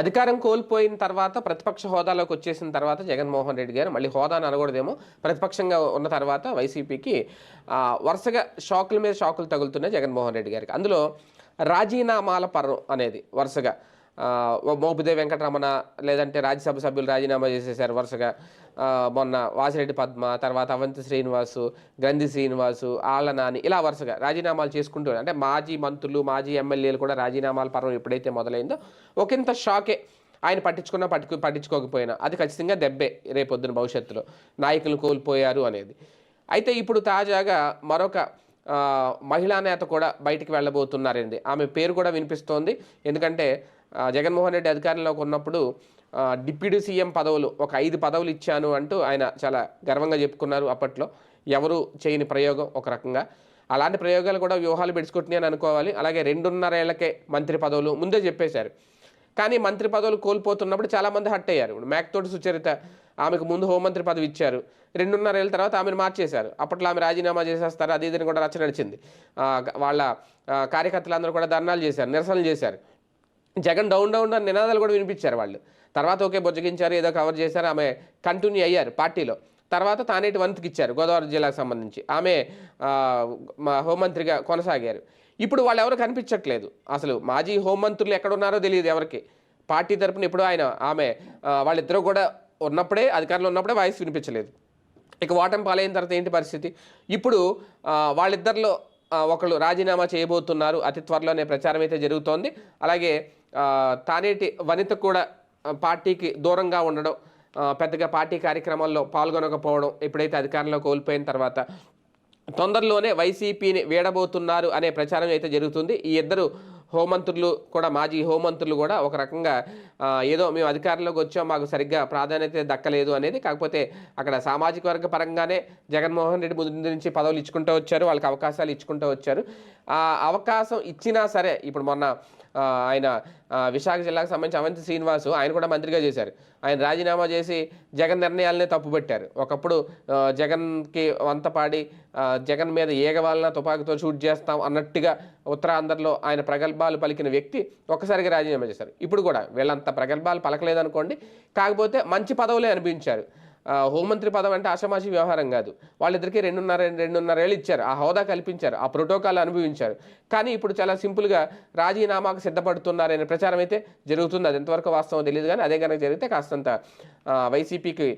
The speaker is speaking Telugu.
అధికారం కోల్పోయిన తర్వాత ప్రతిపక్ష హోదాలోకి వచ్చేసిన తర్వాత జగన్మోహన్ రెడ్డి గారు మళ్ళీ హోదాను అనకూడదేమో ప్రతిపక్షంగా ఉన్న తర్వాత వైసీపీకి వరుసగా షాకుల మీద షాకులు తగులుతున్నాయి జగన్మోహన్ రెడ్డి గారికి. అందులో రాజీనామాల పర్వం అనేది వరుసగా. మోపిదే వెంకటరమణ లేదంటే రాజ్యసభ సభ్యులు రాజీనామా చేసేసారు వరుసగా. మొన్న వాసిరెడ్డి పద్మ తర్వాత అవంతి శ్రీనివాసు గంధి శ్రీనివాసు ఆళ్ళ నాని ఇలా వరుసగా రాజీనామాలు చేసుకుంటూ అంటే మాజీ మంత్రులు మాజీ ఎమ్మెల్యేలు కూడా రాజీనామాల పర్వం ఎప్పుడైతే మొదలైందో ఒకంత షాకే ఆయన పట్టించుకున్నా పట్టుకు పట్టించుకోకపోయినా అది ఖచ్చితంగా దెబ్బే రేపొద్దున భవిష్యత్తులో. నాయకులు కోల్పోయారు అనేది. అయితే ఇప్పుడు తాజాగా మరొక మహిళా నేత కూడా బయటికి వెళ్ళబోతున్నారండి. ఆమె పేరు కూడా వినిపిస్తోంది. ఎందుకంటే జగన్మోహన్ రెడ్డి అధికారంలోకి ఉన్నప్పుడు డిప్యూటీ సీఎం పదవులు ఒక ఐదు పదవులు ఇచ్చాను అంటూ ఆయన చాలా గర్వంగా చెప్పుకున్నారు అప్పట్లో. ఎవరు చేయని ప్రయోగం ఒక రకంగా. అలాంటి ప్రయోగాలు కూడా వ్యూహాలు పెడుచుకుంటున్నాయని అనుకోవాలి. అలాగే రెండున్నరేళ్ళకే మంత్రి పదవులు ముందే చెప్పేశారు. కానీ మంత్రి పదవులు కోల్పోతున్నప్పుడు చాలామంది హట్ అయ్యారు. ఇప్పుడు మేకతోటి సుచరిత ఆమెకు ముందు హోంమంత్రి పదవి ఇచ్చారు. రెండున్నరేళ్ళ తర్వాత ఆమెను మార్చేశారు. అప్పట్లో ఆమె రాజీనామా చేసేస్తారు? అది ఇదని కూడా రచ్చ నడిచింది. వాళ్ళ కార్యకర్తలందరూ కూడా ధర్నాలు చేశారు నిరసనలు చేశారు. జగన్ డౌన్ డౌన్ అని నినాదాలు కూడా వినిపించారు వాళ్ళు. తర్వాత ఓకే బుజ్జగించారు ఏదో కవర్ చేశారు ఆమె కంటిన్యూ అయ్యారు పార్టీలో. తర్వాత తానేటి వంతుకి ఇచ్చారు గోదావరి జిల్లాకు సంబంధించి. ఆమె మా హోంమంత్రిగా కొనసాగారు. ఇప్పుడు వాళ్ళు ఎవరు కనిపించట్లేదు. అసలు మాజీ హోంమంత్రులు ఎక్కడున్నారో తెలియదు ఎవరికి. పార్టీ తరపున ఇప్పుడు ఆయన ఆమె వాళ్ళిద్దరూ కూడా ఉన్నప్పుడే అధికారంలో ఉన్నప్పుడే వాయిస్ వినిపించలేదు. ఇక ఓటమి పాలైన తర్వాత ఏంటి పరిస్థితి? ఇప్పుడు వాళ్ళిద్దరిలో ఒకళ్ళు రాజీనామా చేయబోతున్నారు. అతి త్వరలోనే ప్రచారం అయితే జరుగుతోంది. అలాగే తానేటి వనిత కూడా పార్టీకి దూరంగా ఉండడం పెద్దగా పార్టీ కార్యక్రమాల్లో పాల్గొనకపోవడం ఎప్పుడైతే అధికారంలో కోల్పోయిన తర్వాత తొందరలోనే వైసీపీని వీడబోతున్నారు అనే ప్రచారం అయితే జరుగుతుంది. ఈ ఇద్దరు హోంమంత్రులు కూడా మాజీ హోంమంత్రులు కూడా ఒక రకంగా ఏదో మేము అధికారంలోకి వచ్చాం మాకు సరిగ్గా ప్రాధాన్యత దక్కలేదు అనేది కాకపోతే అక్కడ సామాజిక వర్గ పరంగానే జగన్మోహన్ రెడ్డి ముందు నుంచి పదవులు ఇచ్చుకుంటూ వచ్చారు వాళ్ళకి అవకాశాలు ఇచ్చుకుంటూ వచ్చారు. ఆ అవకాశం ఇచ్చినా సరే ఇప్పుడు మొన్న ఆయన విశాఖ జిల్లాకు సంబంధించి అవంతి శ్రీనివాసు ఆయన కూడా మంత్రిగా చేశారు. ఆయన రాజీనామా చేసి జగన్ నిర్ణయాలనే తప్పుపెట్టారు. ఒకప్పుడు జగన్కి వంతపాడి జగన్ మీద ఏగవాలన తుపాకీతో షూట్ చేస్తాం అన్నట్టుగా ఉత్తరాంధ్రలో ఆయన ప్రగల్భాలు పలికిన వ్యక్తి ఒక్కసారిగా రాజీనామా చేశారు. ఇప్పుడు కూడా వీళ్ళంత ప్రగల్భాలు పలకలేదనుకోండి. కాకపోతే మంచి పదవులే అనిపించారు. హోంమంత్రి పదం అంటే ఆషామాషి వ్యవహారం కాదు. వాళ్ళిద్దరికీ రెండున్నర రెండున్నరేళ్ళు ఇచ్చారు. ఆ హోదా కల్పించారు. ఆ ప్రోటోకాల్ అనుభవించారు. కానీ ఇప్పుడు చాలా సింపుల్గా రాజీనామాకు సిద్ధపడుతున్నారనే ప్రచారం అయితే జరుగుతుంది. అది ఎంతవరకు వాస్తవం తెలియదు కానీ అదే కనుక జరిగితే కాస్తంత వైసీపీకి